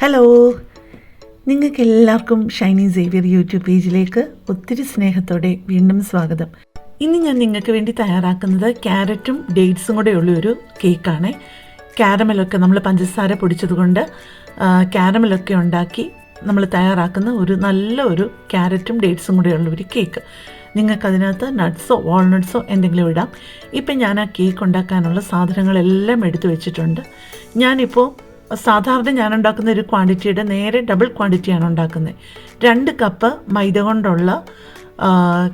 Hello നിങ്ങൾക്ക് എല്ലാവർക്കും Shiny Xavier YouTube പേജിലേക്ക് ഒത്തിരി സ്നേഹത്തോടെ വീണ്ടും സ്വാഗതം. ഇനി ഞാൻ നിങ്ങൾക്ക് വേണ്ടി തയ്യാറാക്കുന്നത് ക്യാരറ്റും ഡേറ്റ്സും കൂടെ ഉള്ള ഒരു കേക്കാണ്. ക്യാരമലൊക്കെ നമ്മൾ പഞ്ചസാര പൊടിച്ചതുകൊണ്ട് ക്യാരമലൊക്കെ ഉണ്ടാക്കി നമ്മൾ തയ്യാറാക്കുന്ന ഒരു നല്ല ഒരു ക്യാരറ്റും ഡേറ്റ്സും കൂടെ ഉള്ള ഒരു കേക്ക്. നിങ്ങൾക്കതിനകത്ത് നട്ട്സോ വാൾനട്ട്സോ എന്തെങ്കിലും ഇടാം. ഇപ്പം ഞാൻ ആ കേക്ക് ഉണ്ടാക്കാനുള്ള സാധനങ്ങളെല്ലാം എടുത്തു വെച്ചിട്ടുണ്ട്. ഞാനിപ്പോൾ സാധാരണ ഞാൻ ഉണ്ടാക്കുന്ന ഒരു ക്വാണ്ടിറ്റിയുടെ നേരെ ഡബിൾ ക്വാണ്ടിറ്റിയാണ് ഉണ്ടാക്കുന്നത്. രണ്ട് കപ്പ് മൈദ കൊണ്ടുള്ള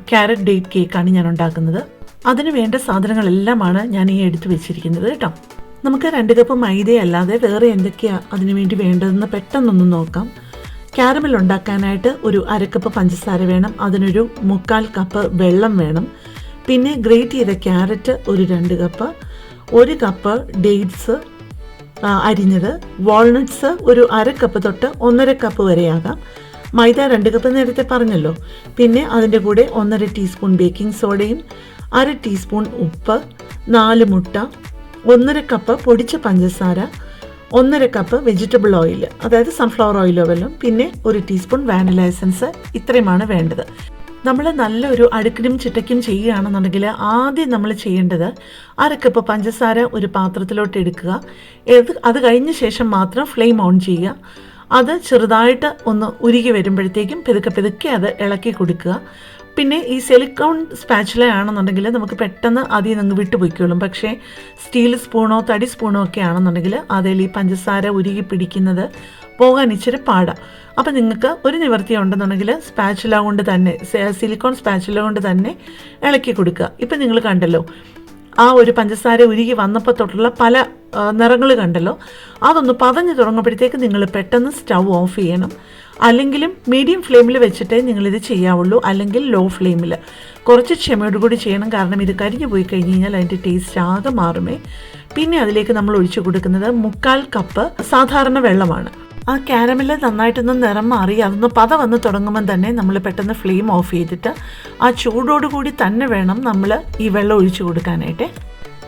ക്യാരറ്റ് ഡേറ്റ് കേക്കാണ് ഞാൻ ഉണ്ടാക്കുന്നത് അതിന് വേണ്ട സാധനങ്ങളെല്ലാമാണ് ഞാൻ ഈ എടുത്തു വെച്ചിരിക്കുന്നത് കേട്ടോ. നമുക്ക് രണ്ട് കപ്പ് മൈദ അല്ലാതെ വേറെ എന്തൊക്കെയാണ് അതിന് വേണ്ടി വേണ്ടതെന്ന് പെട്ടെന്നൊന്ന് നോക്കാം. ക്യാരമൽ ഉണ്ടാക്കാനായിട്ട് ഒരു അരക്കപ്പ് പഞ്ചസാര വേണം അതിനൊരു മുക്കാൽ കപ്പ് വെള്ളം വേണം. പിന്നെ ഗ്രേറ്റ് ചെയ്ത ക്യാരറ്റ് ഒരു രണ്ട് കപ്പ് ഒരു കപ്പ് ഡേറ്റ്സ് അരിഞ്ഞത്. വാൾനട്ട്സ് ഒരു അര കപ്പ് തൊട്ട് ഒന്നര കപ്പ് വരെയാകാം. മൈദ രണ്ട് കപ്പ് നേരത്തെ പറഞ്ഞല്ലോ. പിന്നെ അതിന്റെ കൂടെ ഒന്നര ടീസ്പൂൺ ബേക്കിംഗ് സോഡയും അര ടീസ്പൂൺ ഉപ്പ് നാല് മുട്ട ഒന്നര കപ്പ് പൊടിച്ച പഞ്ചസാര ഒന്നര കപ്പ് വെജിറ്റബിൾ ഓയിൽ അതായത് സൺഫ്ലവർ ഓയിലോ വല്ലതും പിന്നെ ഒരു ടീസ്പൂൺ വാനില എസൻസ് ഇത്രയുമാണ് വേണ്ടത്. നമ്മൾ നല്ലൊരു അടുക്കിനും ചിട്ടയ്ക്കും ചെയ്യുകയാണെന്നുണ്ടെങ്കിൽ ആദ്യം നമ്മൾ ചെയ്യേണ്ടത് അര കപ്പ് പഞ്ചസാര ഒരു പാത്രത്തിലോട്ട് എടുക്കുക. അത് കഴിഞ്ഞ ശേഷം മാത്രം ഫ്ലെയിം ഓൺ ചെയ്യുക. അത് ചെറുതായിട്ട് ഒന്ന് ഉരുകി വരുമ്പോഴത്തേക്കും പെതുക്കെ പെതുക്കെ അത് ഇളക്കി കൊടുക്കുക. പിന്നെ ഈ സിലിക്കോൺ സ്പാച്ചുല ആണെന്നുണ്ടെങ്കിൽ നമുക്ക് പെട്ടെന്ന് അതിൽ നിന്ന് വിട്ടുപോയിക്കോളും. പക്ഷേ സ്റ്റീൽ സ്പൂണോ തടി സ്പൂണോ ഒക്കെ ആണെന്നുണ്ടെങ്കിൽ അതിൽ ഈ പഞ്ചസാര ഉരുകി പിടിക്കുന്നത് പോകാൻ ഇച്ചിരി പാടാം. അപ്പം നിങ്ങൾക്ക് ഒരു നിവർത്തി ഉണ്ടെന്നുണ്ടെങ്കിൽ സ്പാച്ചുല കൊണ്ട് തന്നെ സിലിക്കോൺ സ്പാച്ചുല കൊണ്ട് തന്നെ ഇളക്കി കൊടുക്കുക. ഇപ്പം നിങ്ങൾ കണ്ടല്ലോ ആ ഒരു പഞ്ചസാര ഉരുകി വന്നപ്പോൾ തൊട്ടുള്ള പല നിറങ്ങൾ കണ്ടല്ലോ. അതൊന്ന് പതഞ്ഞു തുടങ്ങുമ്പോഴത്തേക്ക് നിങ്ങൾ പെട്ടെന്ന് സ്റ്റൗ ഓഫ് ചെയ്യണം. അല്ലെങ്കിലും മീഡിയം ഫ്ലെയിമിൽ വെച്ചിട്ടേ നിങ്ങളിത് ചെയ്യാവുള്ളൂ. അല്ലെങ്കിൽ ലോ ഫ്ലെയിമിൽ കുറച്ച് ക്ഷമയോട് കൂടി ചെയ്യണം. കാരണം ഇത് കരിഞ്ഞു പോയി കഴിഞ്ഞ് കഴിഞ്ഞാൽ അതിന്റെ ടേസ്റ്റ് ആകെ മാറുമേ. പിന്നെ അതിലേക്ക് നമ്മൾ ഒഴിച്ചു കൊടുക്കുന്നത് മുക്കാൽ കപ്പ് സാധാരണ വെള്ളമാണ്. ആ ക്യാരമൽ നന്നായിട്ടൊന്ന് നിറം മാറി അതൊന്ന് പത വന്ന് തുടങ്ങുമ്പോൾ തന്നെ നമ്മൾ പെട്ടെന്ന് ഫ്ലെയിം ഓഫ് ചെയ്തിട്ട് ആ ചൂടോടുകൂടി തന്നെ വേണം നമ്മൾ ഈ വെള്ളം ഒഴിച്ചു കൊടുക്കാനായിട്ട്.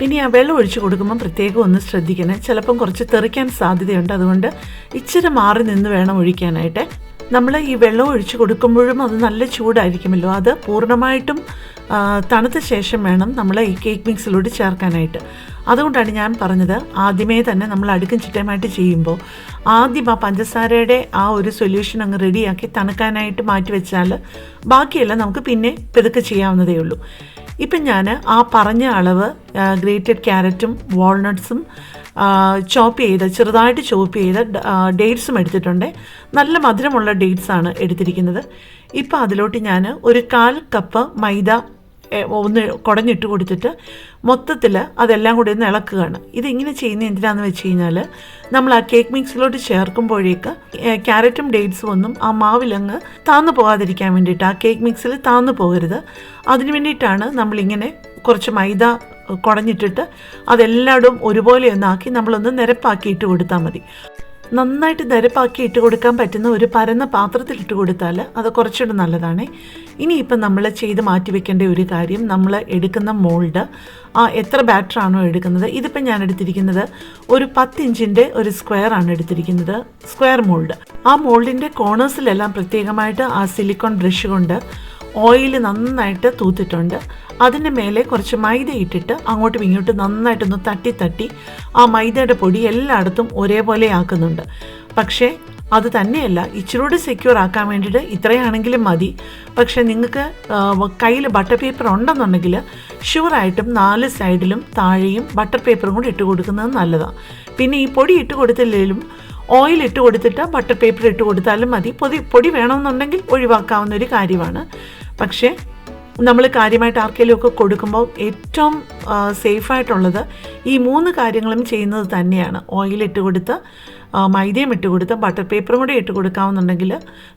പിന്നെ ആ വെള്ളം ഒഴിച്ചു കൊടുക്കുമ്പോൾ പ്രത്യേകം ഒന്ന് ശ്രദ്ധിക്കണേ. ചിലപ്പം കുറച്ച് തെറിക്കാൻ സാധ്യതയുണ്ട്. അതുകൊണ്ട് ഇച്ചിരി മാറി നിന്ന് വേണം ഒഴിക്കാനായിട്ട്. നമ്മൾ ഈ വെള്ളം ഒഴിച്ചു കൊടുക്കുമ്പോഴും അത് നല്ല ചൂടായിരിക്കുമല്ലോ. അത് പൂർണമായിട്ടും തണുത്ത ശേഷം വേണം നമ്മൾ ഈ കേക്ക് മിക്സിലോട്ട് ചേർക്കാനായിട്ട്. അതുകൊണ്ടാണ് ഞാൻ പറഞ്ഞത് ആദ്യമേ തന്നെ നമ്മൾ അടുക്കും ചിട്ടയുമായിട്ട് ചെയ്യുമ്പോൾ ആദ്യം ആ പഞ്ചസാരയുടെ ആ ഒരു സൊല്യൂഷൻ അങ്ങ് റെഡിയാക്കി തണുക്കാനായിട്ട് മാറ്റി വെച്ചാൽ ബാക്കിയെല്ലാം നമുക്ക് പിന്നെ പെതുക്കെ ചെയ്യാവുന്നതേ ഉള്ളൂ. ഇപ്പം ഞാൻ ആ പറഞ്ഞ അളവ് ഗ്രേറ്റഡ് ക്യാരറ്റും വാൾനട്ട്സും ചോപ്പ് ചെയ്ത് ചെറുതായിട്ട് ചോപ്പ് ചെയ്ത് ഡേറ്റ്സും എടുത്തിട്ടുണ്ട്. നല്ല മധുരമുള്ള ഡേറ്റ്സ് ആണ് എടുത്തിരിക്കുന്നത്. ഇപ്പം അതിലോട്ട് ഞാൻ ഒരു കാൽ കപ്പ് മൈദ ഒന്ന് കുടഞ്ഞിട്ട് കൊടുത്തിട്ട് മൊത്തത്തിൽ അതെല്ലാം കൂടി ഒന്ന് ഇളക്കുകയാണ്. ഇതിങ്ങനെ ചെയ്യുന്നത് എന്തിനാന്ന് വെച്ച് കഴിഞ്ഞാൽ നമ്മൾ ആ കേക്ക് മിക്സിലോട്ട് ചേർക്കുമ്പോഴേക്ക് ക്യാരറ്റും ഡേറ്റ്സും ഒന്നും ആ മാവിലങ്ങ് താന്നു പോകാതിരിക്കാൻ വേണ്ടിയിട്ട് ആ കേക്ക് മിക്സിൽ താന്നു പോകരുത്. അതിന് വേണ്ടിയിട്ടാണ് നമ്മളിങ്ങനെ കുറച്ച് മൈദ കുടഞ്ഞിട്ടിട്ട് അതെല്ലായിടും ഒരുപോലെ ഒന്നാക്കി നമ്മളൊന്ന് നിരപ്പാക്കിയിട്ട് കൊടുത്താൽ മതി. നന്നായിട്ട് നിരപ്പാക്കി ഇട്ട് കൊടുക്കാൻ പറ്റുന്ന ഒരു പരന്ന പാത്രത്തിൽ ഇട്ട് കൊടുത്താൽ അത് കുറച്ചുകൂടെ നല്ലതാണ്. ഇനിയിപ്പം നമ്മൾ ചെയ്ത് മാറ്റി വെക്കേണ്ട ഒരു കാര്യം നമ്മൾ എടുക്കുന്ന മോൾഡ് ആ എത്ര ബാറ്ററാണോ എടുക്കുന്നത് ഇതിപ്പം ഞാൻ എടുത്തിരിക്കുന്നത് ഒരു പത്ത് ഇഞ്ചിന്റെ ഒരു സ്ക്വയർ ആണ് എടുത്തിരിക്കുന്നത് സ്ക്വയർ മോൾഡ് ആ മോൾഡിന്റെ കോർണേഴ്സിലെല്ലാം പ്രത്യേകമായിട്ട് ആ സിലിക്കോൺ ബ്രഷ് കൊണ്ട് ഓയിൽ നന്നായിട്ട് തൂത്തിട്ടുണ്ട്. അതിന്റെ മേലെ കുറച്ച് മൈദ ഇട്ടിട്ട് അങ്ങോട്ടും ഇങ്ങോട്ടും നന്നായിട്ടൊന്ന് തട്ടി തട്ടി ആ മൈദയുടെ പൊടി എല്ലായിടത്തും ഒരേപോലെ ആക്കുന്നുണ്ട്. പക്ഷേ അത് തന്നെയല്ല ഇച്ചിരൂടെ സെക്യൂർ ആക്കാൻ വേണ്ടിയിട്ട് ഇത്രയാണെങ്കിലും മതി. പക്ഷേ നിങ്ങൾക്ക് കയ്യിൽ ബട്ടർ പേപ്പർ ഉണ്ടെന്നുണ്ടെങ്കിൽ ഷുവറായിട്ടും നാല് സൈഡിലും താഴെയും ബട്ടർ പേപ്പറും കൂടി ഇട്ട് കൊടുക്കുന്നത് നല്ലതാണ് പിന്നെ ഈ പൊടി ഇട്ട് കൊടുത്തില്ലെങ്കിലും ഓയിൽ ഇട്ട് കൊടുത്തിട്ട് ബട്ടർ പേപ്പർ ഇട്ട് കൊടുത്താലും മതി. പൊതി പൊടി വേണമെന്നുണ്ടെങ്കിൽ ഒഴിവാക്കാവുന്ന ഒരു കാര്യമാണ്. പക്ഷേ നമ്മൾ കാര്യമായിട്ട് ആർക്കെങ്കിലും ഒക്കെ കൊടുക്കുമ്പോൾ ഏറ്റവും സേഫായിട്ടുള്ളത് ഈ മൂന്ന് കാര്യങ്ങളും ചെയ്യുന്നത് തന്നെയാണ്. ഓയിൽ ഇട്ട് കൊടുത്ത് മൈദയും ഇട്ട് കൊടുത്ത് ബട്ടർ പേപ്പറും കൂടെ ഇട്ട് കൊടുക്കാമെന്നുണ്ടെങ്കിൽ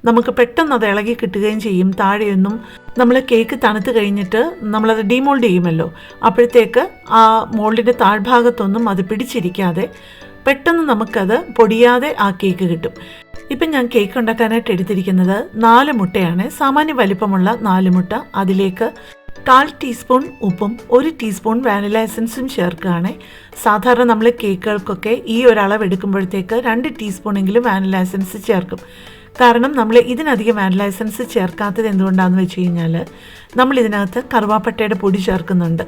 നമുക്ക് പെട്ടെന്ന് അത് ഇളകി കിട്ടുകയും ചെയ്യും. താഴെയൊന്നും നമ്മൾ കേക്ക് തണുത്ത് കഴിഞ്ഞിട്ട് നമ്മളത് ഡീമോൾഡ് ചെയ്യുമല്ലോ. അപ്പോഴത്തേക്ക് ആ മോൾഡിന്റെ താഴ്ഭാഗത്തൊന്നും അത് പിടിച്ചിരിക്കാതെ പെട്ടെന്ന് നമുക്കത് പൊടിയാതെ ആ കേക്ക് കിട്ടും. ഇപ്പം ഞാൻ കേക്ക് ഉണ്ടാക്കാനായിട്ട് എടുത്തിരിക്കുന്നത് നാല് മുട്ടയാണ്. സാമാന്യ വലിപ്പമുള്ള നാല് മുട്ട. അതിലേക്ക് കാൽ ടീസ്പൂൺ ഉപ്പും ഒരു ടീസ്പൂൺ വാനില എസൻസും ചേർക്കുകയാണ്. സാധാരണ നമ്മൾ കേക്കുകൾക്കൊക്കെ ഈ ഒരളവ് എടുക്കുമ്പോഴത്തേക്ക് രണ്ട് ടീസ്പൂണെങ്കിലും വാനില എസൻസ് ചേർക്കും. കാരണം നമ്മൾ ഇതിനധികം വാനില എസൻസ് ചേർക്കാത്തത് എന്തുകൊണ്ടാണെന്ന് വെച്ച് കഴിഞ്ഞാൽ നമ്മൾ ഇതിനകത്ത് കറുവാപ്പട്ടയുടെ പൊടി ചേർക്കുന്നുണ്ട്.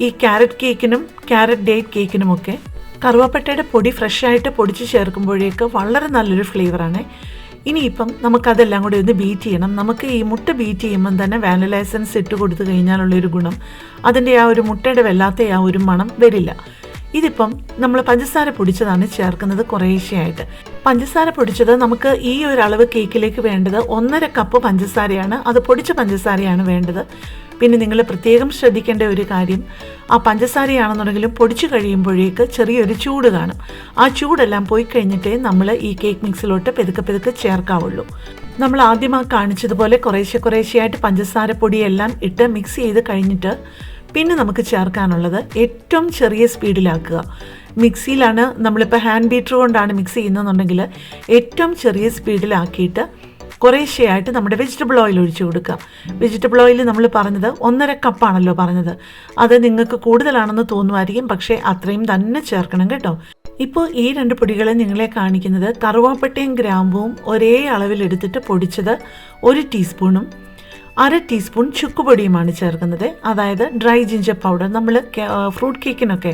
ഈ ക്യാരറ്റ് കേക്കിനും ക്യാരറ്റ് ഡേറ്റ് കേക്കിനുമൊക്കെ കറുവാപ്പട്ടയുടെ പൊടി ഫ്രഷായിട്ട് പൊടിച്ച് ചേർക്കുമ്പോഴേക്ക് വളരെ നല്ലൊരു ഫ്ലേവറാണ് ഇനിയിപ്പം നമുക്കതെല്ലാം കൂടി ഒന്ന് ബീറ്റ് ചെയ്യണം. നമുക്ക് ഈ മുട്ട ബീറ്റ് ചെയ്യുമ്പം തന്നെ വാനില എസൻസ് ഇട്ട് കൊടുത്തു കഴിഞ്ഞാലുള്ളൊരു ഗുണം. അതിന്റെ ആ ഒരു മുട്ടയുടെ വല്ലാത്ത ആ ഒരു മണം വരില്ല. ഇതിപ്പം നമ്മൾ പഞ്ചസാര പൊടിച്ചതാണ് ചേർക്കുന്നത് കുറേശ്ശെയായിട്ട്. പഞ്ചസാര പൊടിച്ചത് നമുക്ക് ഈ ഒരു അളവ് കേക്കിലേക്ക് വേണ്ടത് ഒന്നര കപ്പ് പഞ്ചസാരയാണ്. അത് പൊടിച്ച പഞ്ചസാരയാണ് വേണ്ടത്. പിന്നെ നിങ്ങൾ പ്രത്യേകം ശ്രദ്ധിക്കേണ്ട ഒരു കാര്യം ആ പഞ്ചസാരയാണെന്നുണ്ടെങ്കിലും പൊടിച്ചു കഴിയുമ്പോഴേക്ക് ചെറിയൊരു ചൂട് കാണും. ആ ചൂടെല്ലാം പോയി കഴിഞ്ഞിട്ടേ നമ്മൾ ഈ കേക്ക് മിക്സിലോട്ട് പെതുക്കെ പെതുക്കെ ചേർക്കാവുള്ളൂ. നമ്മൾ ആദ്യമായി കാണിച്ചതുപോലെ കുറേശ്ശെ കുറേശ്ശെയായിട്ട് പഞ്ചസാര പൊടിയെല്ലാം ഇട്ട് മിക്സ് ചെയ്ത് കഴിഞ്ഞിട്ട് പിന്നെ നമുക്ക് ചേർക്കാനുള്ളത് ഏറ്റവും ചെറിയ സ്പീഡിലാക്കുക. മിക്സിയിലാണ് നമ്മളിപ്പോൾ ഹാൻഡ് ബീറ്റർ കൊണ്ടാണ് മിക്സ് ചെയ്യുന്നതെന്നുണ്ടെങ്കിൽ ഏറ്റവും ചെറിയ സ്പീഡിലാക്കിയിട്ട് കുറേശ്ശെയായിട്ട് നമ്മുടെ വെജിറ്റബിൾ ഓയിൽ ഒഴിച്ചു കൊടുക്കുക വെജിറ്റബിൾ ഓയിൽ നമ്മൾ പറഞ്ഞത് ഒന്നര കപ്പാണല്ലോ പറഞ്ഞത്. അത് നിങ്ങൾക്ക് കൂടുതലാണെന്ന് തോന്നുമായിരിക്കും പക്ഷേ അത്രയും തന്നെ ചേർക്കണം കേട്ടോ. ഇപ്പോൾ ഈ രണ്ട് പൊടികളെ നിങ്ങളെ കാണിക്കുന്നത് കറുവാപ്പട്ടയും ഗ്രാമ്പുവും ഒരേ അളവിലെടുത്തിട്ട് പൊടിച്ചത് ഒരു ടീസ്പൂണും അര ടീസ്പൂൺ ചുക്കുപൊടിയുമാണ് ചേർക്കുന്നത്. അതായത് ഡ്രൈ ജിഞ്ചർ പൗഡർ നമ്മൾ ഫ്രൂട്ട് കേക്കിനൊക്കെ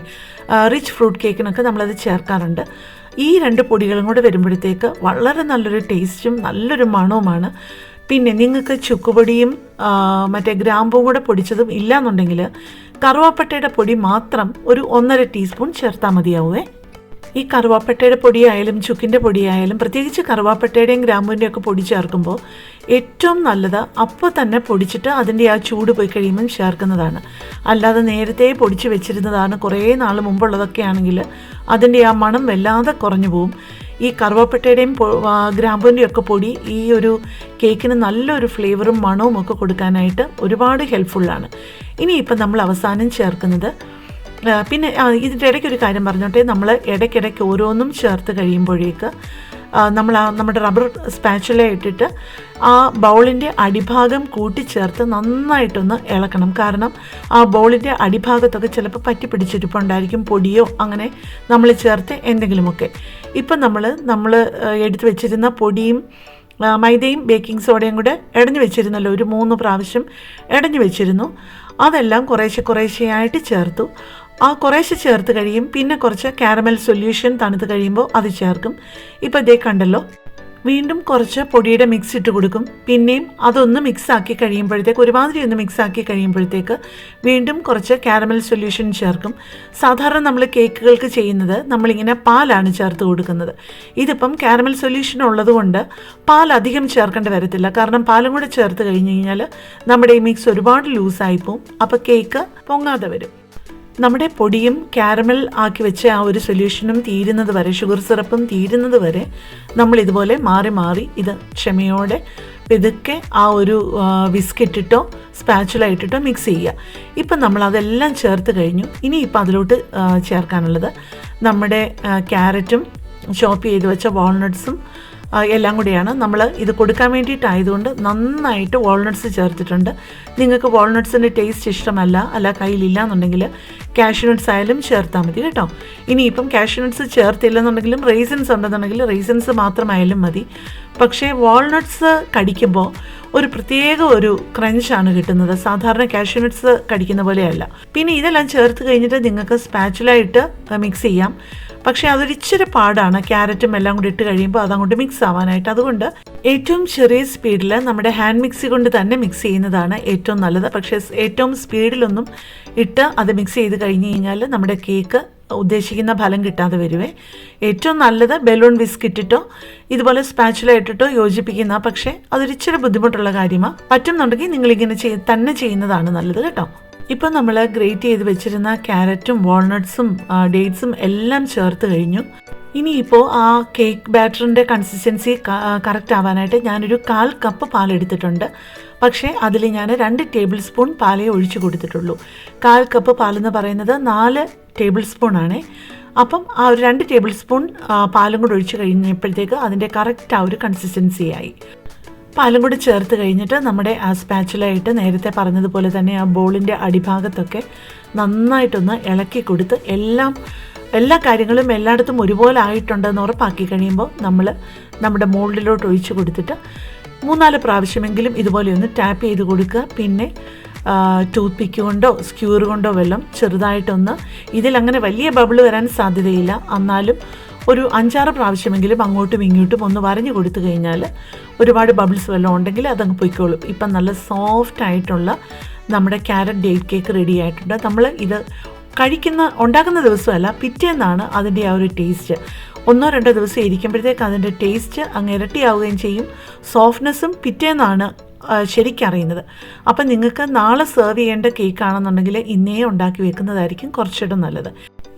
റിച്ച് ഫ്രൂട്ട് കേക്കിനൊക്കെ നമ്മളത് ചേർക്കാറുണ്ട്. ഈ രണ്ട് പൊടികളും കൂടെ വരുമ്പോഴത്തേക്ക് വളരെ നല്ലൊരു ടേസ്റ്റും നല്ലൊരു മണവുമാണ്. പിന്നെ നിങ്ങൾക്ക് ചുക്കുപൊടിയും മറ്റേ ഗ്രാമ്പും കൂടെ പൊടിച്ചതും ഇല്ലാന്നുണ്ടെങ്കിൽ കറുവാപ്പട്ടയുടെ പൊടി മാത്രം ഒരു ഒന്നര ടീസ്പൂൺ ചേർത്താൽ മതിയാവുമേ ഈ കറുവാപ്പട്ടയുടെ പൊടിയായാലും ചുക്കിന്റെ പൊടിയായാലും പ്രത്യേകിച്ച് കറുവാപ്പട്ടയുടെയും ഗ്രാമ്പൂവിന്റെ ഒക്കെ പൊടി ചേർക്കുമ്പോൾ ഏറ്റവും നല്ലത് അപ്പോൾ തന്നെ പൊടിച്ചിട്ട് അതിന്റെ ആ ചൂട് പോയി കഴിയുമ്പം ചേർക്കുന്നതാണ്. അല്ലാതെ നേരത്തെ പൊടിച്ച് വെച്ചിരുന്നതാണ് കുറേ നാൾ മുമ്പുള്ളതൊക്കെ ആണെങ്കിൽ അതിന്റെ ആ മണം വല്ലാതെ കുറഞ്ഞു പോവും. ഈ കറുവപ്പട്ടയുടെയും ഗ്രാമ്പൂവിന്റെയും ഒക്കെ പൊടി ഈ ഒരു കേക്കിന് നല്ലൊരു ഫ്ലേവറും മണവും ഒക്കെ കൊടുക്കാനായിട്ട് ഒരുപാട് ഹെൽപ്ഫുള്ളാണ് ഇനിയിപ്പം നമ്മൾ അവസാനം ചേർക്കുന്നത് പിന്നെ ഇതിന്റെ ഇടയ്ക്ക് ഒരു കാര്യം പറഞ്ഞോട്ടെ. നമ്മൾ ഇടയ്ക്കിടയ്ക്ക് ഓരോന്നും ചേർത്ത് കഴിയുമ്പോഴേക്ക് നമ്മൾ ആ നമ്മുടെ റബ്ബർ സ്പാച്ചുല ഇട്ടിട്ട് ആ ബൗളിന്റെ അടിഭാഗം കൂട്ടിച്ചേർത്ത് നന്നായിട്ടൊന്ന് ഇളക്കണം. കാരണം ആ ബൗളിന്റെ അടിഭാഗത്തൊക്കെ ചിലപ്പോൾ പറ്റി പിടിച്ചിരിപ്പുണ്ടായിരിക്കും പൊടിയോ അങ്ങനെ നമ്മൾ ചേർത്ത് എന്തെങ്കിലുമൊക്കെ. ഇപ്പം നമ്മൾ നമ്മൾ എടുത്തു വെച്ചിരുന്ന പൊടിയും മൈദയും ബേക്കിംഗ് സോഡയും കൂടെ ഇടഞ്ഞു വെച്ചിരുന്നല്ലോ ഒരു മൂന്ന് പ്രാവശ്യം ഇടഞ്ഞു വെച്ചിരുന്നു. അതെല്ലാം കുറേശ്ശെ കുറേശ്ശെയായിട്ട് ചേർത്തു. ആ കുറേശ്ശെ ചേർത്ത് കഴിയും. പിന്നെ കുറച്ച് കാരമൽ സൊല്യൂഷൻ തണുത്ത് കഴിയുമ്പോൾ അത് ചേർക്കും. ഇപ്പോൾ ഇതേ കണ്ടല്ലോ വീണ്ടും കുറച്ച് പൊടിയുടെ മിക്സ് ഇട്ട് കൊടുക്കും. പിന്നെയും അതൊന്ന് മിക്സ് ആക്കി കഴിയുമ്പോഴത്തേക്ക് ഒരുമാതിരി ഒന്ന് മിക്സ് ആക്കി കഴിയുമ്പോഴത്തേക്ക് വീണ്ടും കുറച്ച് കാരമൽ സൊല്യൂഷൻ ചേർക്കും. സാധാരണ നമ്മൾ കേക്കുകൾക്ക് ചെയ്യുന്നത് നമ്മളിങ്ങനെ പാലാണ് ചേർത്ത് കൊടുക്കുന്നത്. ഇതിപ്പം കാരമൽ സൊല്യൂഷൻ ഉള്ളതുകൊണ്ട് പാൽ അധികം ചേർക്കേണ്ടി വരത്തില്ല. കാരണം പാലും കൂടെ ചേർത്ത് കഴിഞ്ഞ് കഴിഞ്ഞാൽ നമ്മുടെ ഈ മിക്സ് ഒരുപാട് ലൂസായി പോവും അപ്പോൾ കേക്ക് പൊങ്ങാതെ വരും. നമ്മുടെ പൊടിയും കാരമൽ ആക്കി വെച്ച ആ ഒരു സൊല്യൂഷനും തീരുന്നത് വരെ ഷുഗർ സിറപ്പും തീരുന്നത് വരെ നമ്മൾ ഇതുപോലെ മാറി മാറി ഇത് ക്ഷമയോടെ പെതുക്കെ ആ ഒരു ബിസ്ക്കറ്റിട്ടോ സ്പാച്ചുല ഇട്ടിട്ടോ മിക്സ് ചെയ്യുക. ഇപ്പം നമ്മൾ അതെല്ലാം ചേർത്ത് കഴിഞ്ഞു. ഇനി ഇപ്പം അതിലോട്ട് ചേർക്കാനുള്ളത് നമ്മുടെ ക്യാരറ്റും ചോപ്പ് ചെയ്ത് വെച്ച വാൾനട്ട്സും എല്ലാം കൂടിയാണ് നമ്മൾ ഇത് കൊടുക്കാൻ വേണ്ടിയിട്ടായതുകൊണ്ട് നന്നായിട്ട് വാൾനട്ട്സ് ചേർത്തിട്ടുണ്ട്. നിങ്ങൾക്ക് വാൾനട്ട്സിന്റെ ടേസ്റ്റ് ഇഷ്ടമല്ല അല്ല കയ്യിലില്ല എന്നുണ്ടെങ്കിൽ കാഷ്യൂനട്ട്സ് ആയാലും ചേർത്താൽ മതി കേട്ടോ. ഇനിയിപ്പം കാഷ്യൂനട്ട്സ് ചേർത്തില്ലെന്നുണ്ടെങ്കിലും റേസിൻസ് ഉണ്ടെന്നുണ്ടെങ്കിൽ റേസിൻസ് മാത്രമായാലും മതി. പക്ഷേ വാൾനട്ട്സ് കടിക്കുമ്പോൾ ഒരു പ്രത്യേക ഒരു ക്രഞ്ചാണ് കിട്ടുന്നത്. സാധാരണ കാഷ്യൂനട്ട്സ് കടിക്കുന്ന പോലെയല്ല. പിന്നെ ഇതെല്ലാം ചേർത്ത് കഴിഞ്ഞിട്ട് നിങ്ങൾക്ക് സ്പാച്ചുലായിട്ട് മിക്സ് ചെയ്യാം. പക്ഷേ അതൊരിച്ചിരി പാടാണ്. ക്യാരറ്റും എല്ലാം കൂടി ഇട്ട് കഴിയുമ്പോൾ അതങ്ങോട്ട് മിക്സ് ആവാനായിട്ട്. അതുകൊണ്ട് ഏറ്റവും ചെറിയ സ്പീഡിൽ നമ്മുടെ ഹാൻഡ് മിക്സി കൊണ്ട് തന്നെ മിക്സ് ചെയ്യുന്നതാണ് ഏറ്റവും നല്ലത്. പക്ഷേ ഏറ്റവും സ്പീഡിലൊന്നും ഇട്ട് അത് മിക്സ് ചെയ്ത് കഴിഞ്ഞ് കഴിഞ്ഞാൽ നമ്മുടെ കേക്ക് ഉദ്ദേശിക്കുന്ന ഫലം കിട്ടാതെ വരുവേ. ഏറ്റവും നല്ലത് ബലൂൺ വിസ്ക് ഇട്ടിട്ടോ ഇതുപോലെ സ്പാച്ചുല ഇട്ടിട്ടോ യോജിപ്പിക്കുന്ന പക്ഷേ അതൊരിച്ചിരി ബുദ്ധിമുട്ടുള്ള കാര്യമാണ് പറ്റുന്നുണ്ടെങ്കിൽ നിങ്ങളിങ്ങനെ ചെയ് തന്നെ ചെയ്യുന്നതാണ് നല്ലത് കേട്ടോ. ഇപ്പം നമ്മൾ ഗ്രേറ്റ് ചെയ്ത് വെച്ചിരുന്ന ക്യാരറ്റും വാൾനട്ട്സും ഡേറ്റ്സും എല്ലാം ചേർത്ത് കഴിഞ്ഞു. ഇനിയിപ്പോൾ ആ കേക്ക് ബാറ്ററിന്റെ കൺസിസ്റ്റൻസി കറക്റ്റ് ആവാനായിട്ട് ഞാനൊരു കാൽ കപ്പ് പാലെടുത്തിട്ടുണ്ട്. പക്ഷേ അതിൽ ഞാൻ രണ്ട് ടേബിൾ സ്പൂൺ പാലേ ഒഴിച്ചു കൊടുത്തിട്ടുള്ളൂ. കാൽ കപ്പ് പാലെന്ന് പറയുന്നത് നാല് ടേബിൾ ആണ്. അപ്പം ആ ഒരു രണ്ട് ടേബിൾ സ്പൂൺ പാലും കൂടെ ഒഴിച്ചു കഴിഞ്ഞപ്പോഴത്തേക്ക് അതിന്റെ കറക്റ്റ് ആ ഒരു കൺസിസ്റ്റൻസി ആയി. പാലും കൂടി ചേർത്ത് കഴിഞ്ഞിട്ട് നമ്മുടെ ആ സ്പാച്ചിലായിട്ട് നേരത്തെ പറഞ്ഞതുപോലെ തന്നെ ആ ബോളിന്റെ അടിഭാഗത്തൊക്കെ നന്നായിട്ടൊന്ന് ഇളക്കി കൊടുത്ത് എല്ലാം എല്ലാ കാര്യങ്ങളും എല്ലായിടത്തും ഒരുപോലെ ആയിട്ടുണ്ടെന്ന് ഉറപ്പാക്കി കഴിയുമ്പോൾ നമ്മൾ നമ്മുടെ മോൾഡിലോട്ട് ഒഴിച്ച് കൊടുത്തിട്ട് മൂന്നാൽ പ്രാവശ്യമെങ്കിലും ഇതുപോലെ ഒന്ന് ടാപ്പ് ചെയ്ത് കൊടുക്കുക. പിന്നെ ടൂത്ത് പിക്ക് കൊണ്ടോ സ്ക്യൂർ കൊണ്ടോ വല്ലതും ചെറുതായിട്ടൊന്ന് ഇതിലങ്ങനെ വലിയ ബബിൾ വരാൻ സാധ്യതയില്ല. എന്നാലും ഒരു അഞ്ചാറ് പ്രാവശ്യമെങ്കിലും അങ്ങോട്ടും ഇങ്ങോട്ടും ഒന്ന് വരഞ്ഞു കൊടുത്തു കഴിഞ്ഞാൽ ഒരുപാട് ബബിൾസ് വല്ലതും ഉണ്ടെങ്കിൽ അതങ്ങ് പൊയ്ക്കോളും. ഇപ്പം നല്ല സോഫ്റ്റ് ആയിട്ടുള്ള നമ്മുടെ ക്യാരറ്റ് ഡേറ്റ് കേക്ക് റെഡി ആയിട്ടുണ്ട്. നമ്മൾ ഇത് കഴിക്കുന്ന ഉണ്ടാക്കുന്ന ദിവസമല്ല പിറ്റേന്നാണ് അതിന്റെ ആ ഒരു ടേസ്റ്റ് ഒന്നോ രണ്ടോ ദിവസം ഇരിക്കുമ്പോഴത്തേക്ക് അതിന്റെ ടേസ്റ്റ് അങ്ങ് ഇരട്ടിയാവുകയും ചെയ്യും. സോഫ്റ്റ്നെസ്സും പിറ്റേന്നാണ് ശരിക്കറിയുന്നത് അപ്പം നിങ്ങൾക്ക് നാളെ സെർവ് ചെയ്യേണ്ട കേക്കാണെന്നുണ്ടെങ്കിൽ ഇന്നേ ഉണ്ടാക്കി വെക്കുന്നതായിരിക്കും കുറച്ചുകൂടെ നല്ലത്.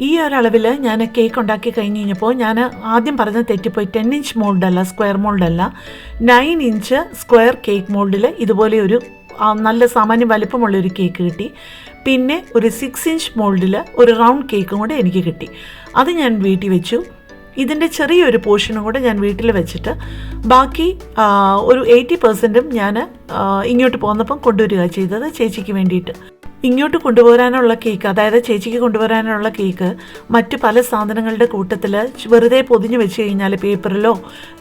ഈ ഒരളവിൽ ഞാൻ കേക്ക് ഉണ്ടാക്കി കഴിഞ്ഞ് കഴിഞ്ഞപ്പോൾ ഞാൻ ആദ്യം പറഞ്ഞ തെറ്റിപ്പോയി. ടെൻ ഇഞ്ച് മോൾഡല്ല സ്ക്വയർ മോൾഡല്ല നയൻ ഇഞ്ച് സ്ക്വയർ കേക്ക് മോൾഡിൽ ഇതുപോലെ ഒരു നല്ല സാമാന്യം വലിപ്പമുള്ള ഒരു കേക്ക് കിട്ടി. പിന്നെ ഒരു സിക്സ് ഇഞ്ച് മോൾഡിൽ ഒരു റൗണ്ട് കേക്കും കൂടെ എനിക്ക് കിട്ടി. അത് ഞാൻ വീട്ടിൽ വെച്ചു. ഇതിന്റെ ചെറിയൊരു പോർഷനും കൂടെ ഞാൻ വീട്ടിൽ വെച്ചിട്ട് ബാക്കി ഒരു എയ്റ്റി പെർസെന്റും ഞാൻ ഇങ്ങോട്ട് പോന്നപ്പം കൊണ്ടുവരിക ചെയ്തത് ചേച്ചിക്ക് വേണ്ടിയിട്ട്. ഇങ്ങോട്ട് കൊണ്ടുപോരാനുള്ള കേക്ക് അതായത് ചേച്ചിക്ക് കൊണ്ടുവരാനുള്ള കേക്ക് മറ്റ് പല സാധനങ്ങളുടെ കൂട്ടത്തിൽ വെറുതെ പൊതിഞ്ഞ് വെച്ച് കഴിഞ്ഞാൽ പേപ്പറിലോ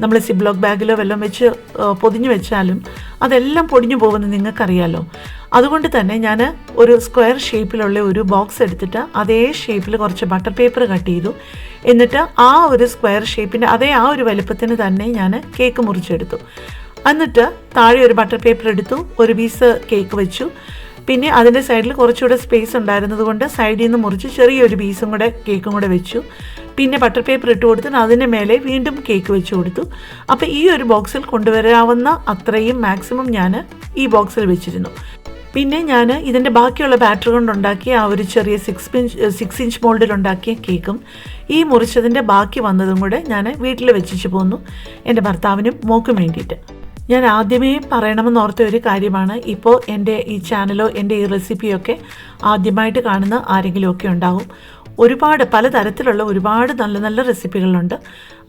നമ്മൾ സിബ്ലോക്ക് ബാഗിലോ വല്ലതും വെച്ച് പൊതിഞ്ഞു വെച്ചാലും അതെല്ലാം പൊടിഞ്ഞു പോകുമെന്ന് നിങ്ങൾക്കറിയാലോ. അതുകൊണ്ട് തന്നെ ഞാൻ ഒരു സ്ക്വയർ ഷേപ്പിലുള്ള ഒരു ബോക്സ് എടുത്തിട്ട് അതേ ഷേപ്പിൽ കുറച്ച് ബട്ടർ പേപ്പർ കട്ട് ചെയ്തു. എന്നിട്ട് ആ ഒരു സ്ക്വയർ ഷേപ്പിന്റെ അതേ ആ ഒരു വലുപ്പത്തിന് തന്നെ ഞാൻ കേക്ക് മുറിച്ചെടുത്തു. എന്നിട്ട് താഴെ ഒരു ബട്ടർ പേപ്പർ എടുത്തു ഒരു പീസ് കേക്ക് വെച്ചു. പിന്നെ അതിന്റെ സൈഡിൽ കുറച്ചുകൂടെ സ്പേസ് ഉണ്ടായിരുന്നത് കൊണ്ട് സൈഡിൽ നിന്ന് മുറിച്ച് ചെറിയൊരു പീസും കൂടെ കേക്കും കൂടെ വെച്ചു. പിന്നെ ബട്ടർ പേപ്പർ ഇട്ട് കൊടുത്തിട്ട് അതിന്റെ മേലെ വീണ്ടും കേക്ക് വെച്ച് കൊടുത്തു. അപ്പോൾ ഈ ഒരു ബോക്സിൽ കൊണ്ടുവരാവുന്ന അത്രയും മാക്സിമം ഞാൻ ഈ ബോക്സിൽ വെച്ചിരുന്നു. പിന്നെ ഞാൻ ഇതിന്റെ ബാക്കിയുള്ള ബാറ്റർ കൊണ്ടുണ്ടാക്കിയ ആ ഒരു ചെറിയ സിക്സ് ഇഞ്ച് സിക്സ് ഇഞ്ച് മോൾഡിൽ ഉണ്ടാക്കിയ കേക്കും ഈ മുറിച്ചതിന്റെ ബാക്കി വന്നതും കൂടെ ഞാൻ വീട്ടിൽ വെച്ചിട്ട് പോന്നു. എന്റെ ഭർത്താവിനും മോക്കും വേണ്ടിയിട്ട്. ഞാൻ ആദ്യമേ പറയണമെന്ന് ഓർത്ത ഒരു കാര്യമാണ്. ഇപ്പോൾ എന്റെ ഈ ചാനലോ എന്റെ ഈ റെസിപ്പിയൊക്കെ ആദ്യമായിട്ട് കാണുന്ന ആരെങ്കിലുമൊക്കെ ഉണ്ടാവും. ഒരുപാട് പലതരത്തിലുള്ള ഒരുപാട് നല്ല നല്ല റെസിപ്പികളുണ്ട്.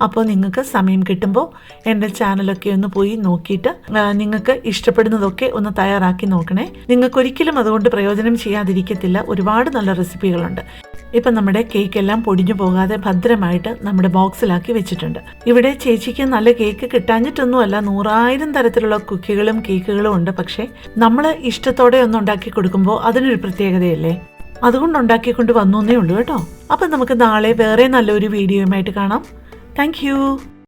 അപ്പോൾ നിങ്ങൾക്ക് സമയം കിട്ടുമ്പോൾ എന്റെ ചാനലൊക്കെ ഒന്ന് പോയി നോക്കിയിട്ട് നിങ്ങൾക്ക് ഇഷ്ടപ്പെടുന്നതൊക്കെ ഒന്ന് തയ്യാറാക്കി നോക്കണേ. നിങ്ങൾക്ക് ഒരിക്കലും അതുകൊണ്ട് പ്രയോജനം ചെയ്യാതിരിക്കത്തില്ല. ഒരുപാട് നല്ല റെസിപ്പികളുണ്ട്. ഇപ്പം നമ്മുടെ കേക്ക് എല്ലാം പൊടിഞ്ഞു പോകാതെ ഭദ്രമായിട്ട് നമ്മുടെ ബോക്സിലാക്കി വെച്ചിട്ടുണ്ട്. ഇവിടെ ചേച്ചിക്ക് നല്ല കേക്ക് കിട്ടാഞ്ഞിട്ടൊന്നുമല്ല നൂറായിരം തരത്തിലുള്ള കുക്കികളും കേക്കുകളും ഉണ്ട്. പക്ഷേ നമ്മൾ ഇഷ്ടത്തോടെ ഒന്ന് ഉണ്ടാക്കി കൊടുക്കുമ്പോൾ അതിനൊരു പ്രത്യേകതയല്ലേ? അതുകൊണ്ട് ഉണ്ടാക്കിക്കൊണ്ട് വന്നു എന്നേ ഉള്ളൂ കേട്ടോ. അപ്പം നമുക്ക് നാളെ വേറെ നല്ലൊരു വീഡിയോയുമായിട്ട് കാണാം. താങ്ക്